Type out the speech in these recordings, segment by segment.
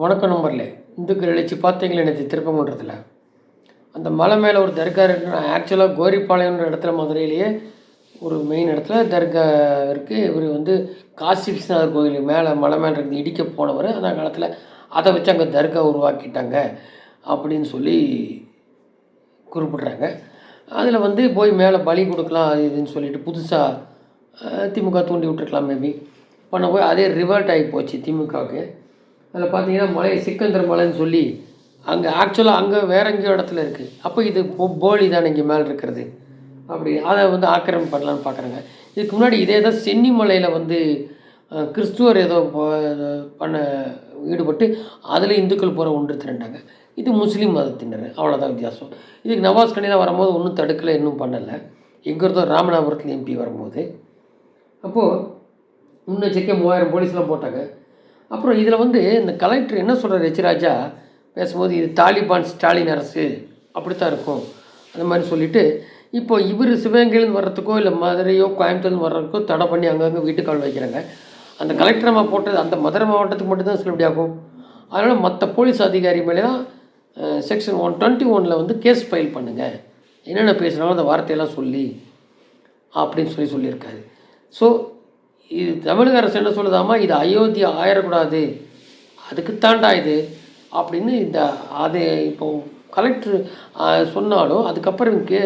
வணக்கம் நம்பரில் இந்துக்கள் எழுச்சி பார்த்தீங்களா நேற்று திருப்பங்குன்றத்தில் அந்த மலை மேலே ஒரு தர்கா இருக்குன்னா ஆக்சுவலாக கோரிப்பாளையம்ன்ற இடத்துல மதுரையிலேயே ஒரு மெயின் இடத்துல தர்கா இருக்குது இவர் வந்து காசி விஸ்வநாதர் கோயில் மேலே மலை மேலே இருந்து இடிக்க போனவர். அந்த காலத்தில் அதை வச்சு அங்கே தர்கா உருவாக்கிட்டாங்க அப்படின்னு சொல்லி குறிப்பிட்றாங்க. அதில் வந்து போய் மேலே பலி கொடுக்கலாம் அது இதுன்னு சொல்லிட்டு புதுசாக திமுக தூண்டி விட்டுருக்கலாம் மேபி பண்ண போய் அதே ரிவர்ட் ஆகி போச்சு திமுகவுக்கு. அதில் பார்த்தீங்கன்னா மலை சிக்கந்தர் மலைன்னு சொல்லி அங்கே ஆக்சுவலாக அங்கே வேற எங்கேயோ இடத்துல இருக்குது அப்போ இது போ- போலி தானே இங்கே மேலே இருக்கிறது. அப்படி அதை வந்து ஆக்கிரமம் பண்ணலான்னு பார்க்குறாங்க. இதுக்கு முன்னாடி இதே தான் சென்னிமலையில் வந்து கிறிஸ்துவர் ஏதோ பண்ண ஈடுபட்டு அதில் இந்துக்கள் போகிற ஒன்று திரண்டாங்க. இது முஸ்லீம் மதத்தினர். அவ்வளோதான் வித்தியாசம். இதுக்கு நவாஸ் கனிலாம் வரும்போது ஒன்றும் தடுக்கலை இன்னும் பண்ணலை. எங்கிறதோ ராமநாதபுரத்தில் எம்பி வரும்போது. அப்போது முன்னெச்சரிக்கை மூவாயிரம் போலீஸ்லாம் போட்டாங்க. அப்புறம் இதில் வந்து இந்த கலெக்டர் என்ன சொல்கிறார் எச்ராஜா பேசும்போது இது தாலிபான் ஸ்டாலின் அரசு. அப்படித்தான் இருக்கும். அந்த மாதிரி சொல்லிவிட்டு இப்போ இவர் சிவகங்கையிலேருந்து வர்றதுக்கோ இல்லை மதுரையோ கோயம்புத்தூர்லேருந்து வர்றதுக்கோ தடை பண்ணி அங்கங்கே வீட்டுக்கால் வைக்கிறாங்க. அந்த கலெக்டர் அம்மா போட்டது அந்த மதுரை மாவட்டத்துக்கு மட்டும்தான் செல்லுபடியாகும் அதனால் மற்ற போலீஸ் அதிகாரி மேலே தான் செக்ஷன் ஒன் டுவெண்ட்டி ஒனில் வந்து கேஸ் ஃபைல் பண்ணுங்கள் என்னென்ன பேசுகிறாங்களோ அந்த வார்த்தையெல்லாம் சொல்லி அப்படின்னு சொல்லி சொல்லியிருக்காரு. ஸோ இது தமிழக அரசு என்ன சொல்லுதாமா இது அயோத்தியா ஆயிடக்கூடாது அதுக்குத்தாண்டா இது அப்படின்னு இந்த அது இப்போ கலெக்டர் சொன்னாலும் அதுக்கப்புறம் கே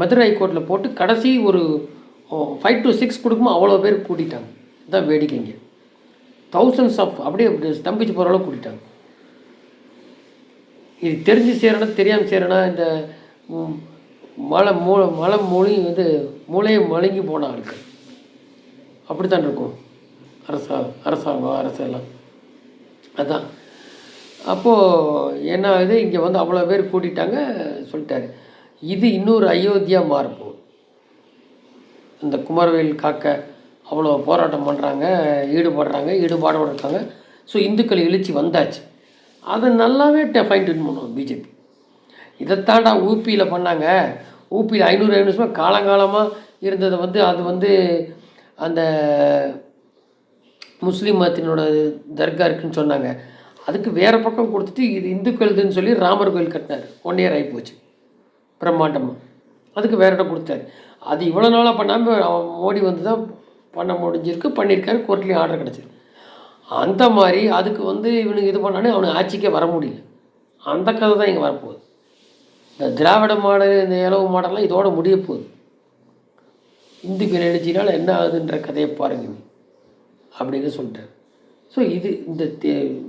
மதுரை ஹைகோர்ட்டில் போட்டு கடைசி ஒரு ஃபைவ் டு சிக்ஸ் கொடுக்குமோ அவ்வளோ பேர் கூட்டிட்டாங்க. இதுதான் வேடிக்கைங்க தௌசண்ட்ஸ் ஆஃப் அப்படியே அப்படி ஸ்தம்பிச்சு போகிற அளவுக்கு கூட்டிட்டாங்க. இது தெரிஞ்சு செய்கிறனா தெரியாமல் செய்கிறனா இந்த மலை மூ மலை மொழி வந்து மூளையை மழுங்கி போன ஆட்கள். அப்படித்தான் இருக்கும். அரசா அரசாங்கம் அரசெல்லாம் அதுதான் அப்போது என்ன ஆகுது? இங்கே வந்து அவ்வளோ பேர் கூட்டிட்டாங்க சொல்லிட்டாரு. இது இன்னொரு அயோத்தியா மாறப்போகுது இந்த குமரவேல் காக்க அவ்வளோ போராட்டம் பண்ணுறாங்க ஈடுபடுறாங்க ஈடுபாடோடு இருக்காங்க. ஸோ இந்துக்கள் எழுச்சி வந்தாச்சு. அதை நல்லாவே ஃபைன் டியூன் பண்ணுவோம் பிஜேபி இதைத்தாண்டா ஊபியில் பண்ணாங்க. ஊபியில் ஐநூறு ஐநூறு வருஷமா காலங்காலமாக இருந்ததை வந்து அது வந்து அந்த முஸ்லீம் மதத்தினோட தர்கா இருக்குன்னு சொன்னாங்க. அதுக்கு வேறு பக்கம் கொடுத்துட்டு இது இந்துக்களுதுன்னு சொல்லி ராமர் கோயில் கட்டினார். ஒன் இயர் ஆகி போச்சு. பிரம்மாண்டமாக அதுக்கு வேற இடம் கொடுத்தாரு. அது இவ்வளோ நாளாக பண்ணாமல் மோடி வந்து தான் பண்ண முடிஞ்சிருக்கு. பண்ணியிருக்காரு. கோர்ட்லேயும் ஆர்டர் கிடச்சிருக்கு அந்த மாதிரி அதுக்கு வந்து இவனுக்கு இது பண்ணானே அவனுக்கு ஆட்சிக்கே வர முடியல. அந்த கதை தான் இங்கே வரப்போகுது. இந்த திராவிட மாடல் இந்த இலவு மாடல்லாம் இதோட முடிய போகுது. இந்துக்கள் எழுச்சினால் என்ன ஆகுதுன்ற கதையை பாருங்கள் நீ அப்படின்னு சொல்லிட்டார். ஸோ இது இந்த தே-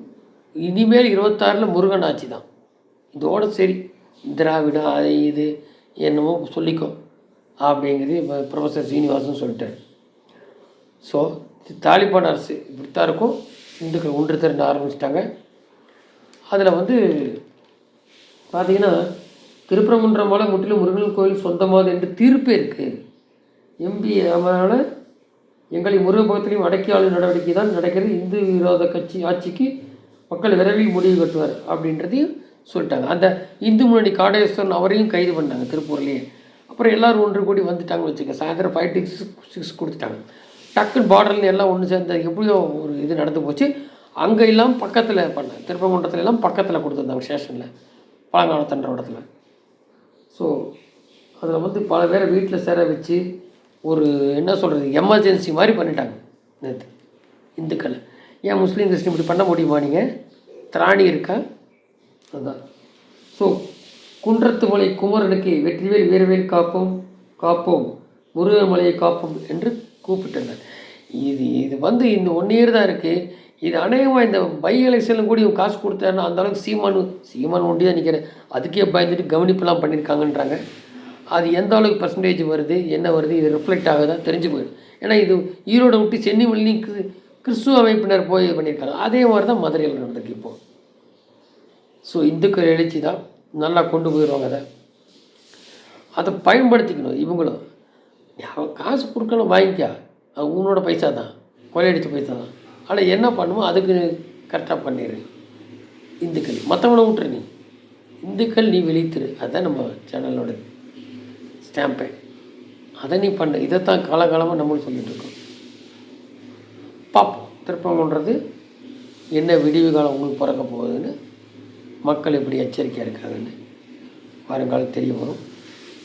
இனிமேல் இருபத்தாறில் முருகன் ஆட்சி தான். இதோட சரி திராவிடம் அது இது என்னமோ சொல்லிக்கோ அப்படிங்கிறது இப்போ ப்ரொஃபஸர் சீனிவாசன் சொல்லிட்டார். ஸோ தாலிபான் அரசு இப்படித்தான் இருக்கும். இந்துக்கள் ஒன்று திரண்டு ஆரம்பிச்சிட்டாங்க. அதில் வந்து பார்த்திங்கன்னா திருப்பரங்குன்றம் போல முற்றிலும் முருகன் கோயில் சொந்தமானது என்று தீர்ப்பே இருக்குது எம்பி அதனால் எங்களை முருக பக்கத்திலையும் அடக்கியாளர் நடவடிக்கை தான் நடக்கிறது. இந்து விரோத கட்சி ஆட்சிக்கு மக்கள் விரைவில் முடிவு கட்டுவார் அப்படின்றதையும் சொல்லிட்டாங்க. அந்த இந்து முன்னணி காடேஸ்வரன் அவரையும் கைது பண்ணாங்க திருப்பூர்லேயே. அப்புறம் எல்லோரும் ஒன்று கூடி வந்துட்டாங்கன்னு வச்சுக்க சாயந்தரம் ஃபைவ் சிக்ஸ் சிக்ஸ் கொடுத்துட்டாங்க. டக்குன்னு பார்டர்ல எல்லாம் ஒன்று சேர்ந்த எப்படியோ ஒரு இது நடந்து போச்சு. அங்கே எல்லாம் பக்கத்தில் பண்ண திருப்பங்குன்றத்துல எல்லாம் பக்கத்தில் கொடுத்துருந்தாங்க ஸ்டேஷனில். பழங்காலத்தன்ற இடத்துல ஸோ அதில் வந்து பல பேரை வீட்டில் சேர வச்சு ஒரு என்ன சொல்கிறது எமர்ஜென்சி மாதிரி பண்ணிட்டாங்க நேற்று இந்துக்களை. ஏன் முஸ்லீம் கிறிஸ்டின் இப்படி பண்ண முடியுமா நீங்கள் திராணி இருக்கா? அதுதான் ஸோ குன்றத்துமலை குமரனுக்கு வெற்றிவேல் வீரவேல் காப்போம் காப்போம் முருகமலையை காப்போம் என்று கூப்பிட்டிருந்தார் இது இது வந்து இந்த ஒன் இயர் தான் இருக்குது இது அநேகமாக இந்த பை எலெக்ஷனில் கூட இவன் காசு கொடுத்தாருன்னா அந்த அளவுக்கு சீமான் சீமான் ஒண்டி தான் நிற்கிறேன் அதுக்கே பயந்துட்டு கவனிப்பெல்லாம் பண்ணியிருக்காங்கன்றாங்க அது எந்த அளவுக்கு பர்சன்டேஜ் வருது என்ன வருது இது ரிஃப்ளெக்ட் ஆகுதா தெரிஞ்சு போயிடும். ஏன்னா இது ஈரோடு விட்டு சென்னை மல்லி கிறிஸ்துவ அமைப்பினர் போய் பண்ணியிருக்காங்க. அதே மாதிரி தான் மதுரையில் நடந்திருக்கு இப்போது ஸோ இந்துக்கள் எழுச்சி தான் நல்லா கொண்டு போயிடுவாங்க அதை. அதை பயன்படுத்திக்கணும் இவங்களும். அவன் காசு கொடுக்கணும் வாங்கிக்கா. அது உன்னோட பைசா தான். கொள்ளையடிச்ச பைசா தான். ஆனால் என்ன பண்ணுமோ அதுக்கு கரெக்டாக பண்ணிடு இந்துக்கள் மற்றவங்கள விட்டுரு நீ. இந்துக்கள் நீ வெளித்துரு அதுதான் நம்ம சேனலோட ஸ்டாம்பே. அதை நீ பண்ண. இதைத்தான் காலகாலமாக நம்மளும் சொல்லிட்டு இருக்கோம். பார்ப்போம். திருப்பங்கன்றது என்ன விடிவு காலம் உங்களுக்கு பிறக்க போகுதுன்னு மக்கள் எப்படி எச்சரிக்கையாக இருக்காங்கன்னு வருங்காலம் தெரிய வரும்.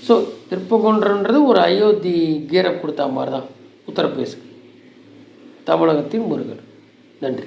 ஸோ திருப்பகுன்றன்றது ஒரு அயோத்தி கீரை கொடுத்தா மாதிரி தான் உத்தரப்பிரதேசம். தமிழகத்தின் முருகன் நன்றி.